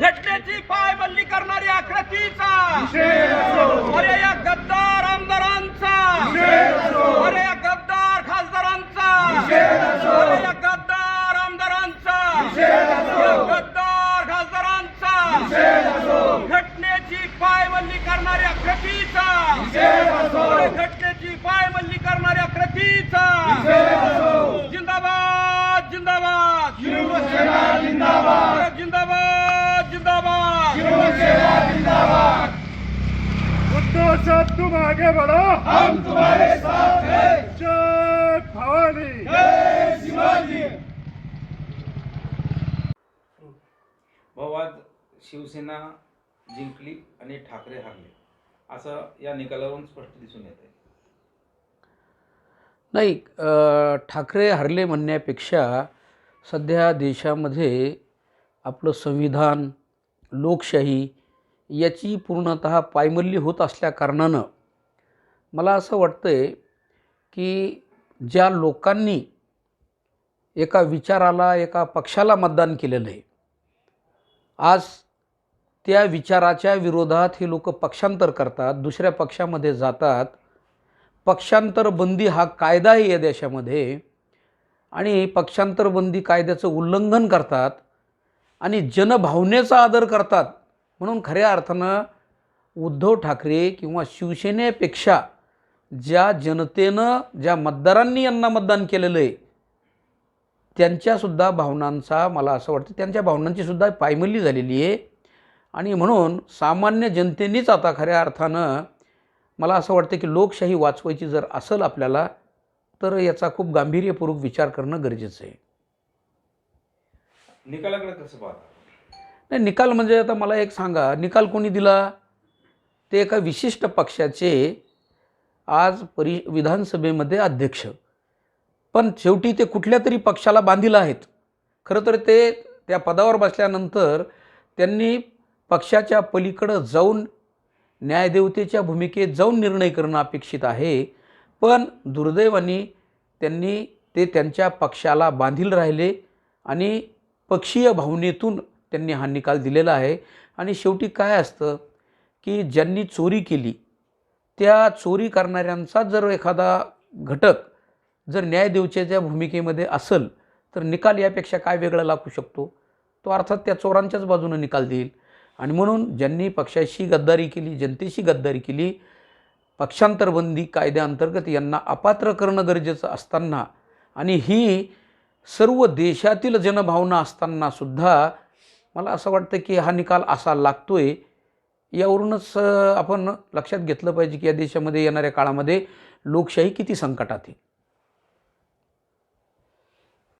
घटनेची पायबल्ली करणारी आकृतीचा. अरे या गद्दार आमदारांचा. अरे या गद्दार खासदारांचा. अरे या गद्दार आमदारांचा. गद्दार खासदारांचा. घटनेची पायबल्ली करणाऱ्या कृतीचा घटनेची पायबल्ली करणाऱ्या कृतीचा उद्धव साहब तुम आगे बढ़ो. हम तुम्हारे साथ हैं. जय भवानी. भाऊ आज शिवसेना जिंकली आणि ठाकरे हारले. असं या निकालावरून स्पष्ट दिसून येत आहे नाही ठाकरे हरले म्हणण्यापेक्षा सध्या देशामध्ये आपलं संविधान लोकशाही याची पूर्णत पायमल्ली होत असल्याकारणानं मला असं वाटतं आहे की ज्या लोकांनी एका विचाराला एका पक्षाला मतदान केलेलं आहे आज त्या विचाराच्या विरोधात हे लोक पक्षांतर करतात दुसऱ्या पक्षामध्ये जातात. पक्षांतर बंदी हा कायदा आहे या देशामध्ये आणि पक्षांतर बंदी कायद्याचं उल्लंघन करतात. आणि जनभावनेचा आदर करतात. म्हणून खऱ्या अर्थानं उद्धव ठाकरे किंवा शिवसेनेपेक्षा ज्या जनतेनं ज्या मतदारांनी यांना मतदान केलेलं आहे त्यांच्यासुद्धा भावनांचा मला असं वाटतं त्यांच्या भावनांची सुद्धा पायमल्ली झालेली आहे. आणि म्हणून सामान्य जनतेनेच आता खऱ्या अर्थानं मला असं वाटतं की लोकशाही वाचवायची जर असेल आपल्याला तर याचा खूप गांभीर्यपूर्वक विचार करणं गरजेचं आहे. निकालाकडे कसं पाहता? नाही निकाल म्हणजे आता मला एक सांगा. निकाल कोणी दिला? ते एका विशिष्ट पक्षाचे आज परि विधानसभेमध्ये अध्यक्ष. पण शेवटी ते कुठल्या तरी पक्षाला बांधील आहेत. खरं तर ते त्या पदावर बसल्यानंतर त्यांनी पक्षाच्या पलीकडं जाऊन न्यायदेवतेच्या भूमिकेत जाऊन निर्णय करणं अपेक्षित आहे. पण दुर्दैवाने त्यांनी ते त्यांच्या पक्षाला बांधील राहिले आणि पक्षीय भावनेतून त्यांनी हा निकाल दिलेला आहे. आणि शेवटी काय असतं की ज्यांनी चोरी केली त्या चोरी करणाऱ्यांचा जर एखादा घटक जर न्यायदेवतेच्या भूमिकेमध्ये असेल तर निकाल यापेक्षा काय वेगळा लागू शकतो? तो अर्थात त्या चोरांच्याच बाजूनं निकाल देईल. आणि म्हणून ज्यांनी पक्षाशी गद्दारी केली जनतेशी गद्दारी केली पक्षांतरबंदी कायद्याअंतर्गत यांना अपात्र करणं गरजेचं असताना आणि ही सर्व देशातील जनभावना असतानासुद्धा मला असं वाटतं की हा निकाल असा लागतो आहे यावरूनच आपण लक्षात घेतलं पाहिजे की या देशामध्ये येणाऱ्या काळामध्ये लोकशाही किती संकटात आहे.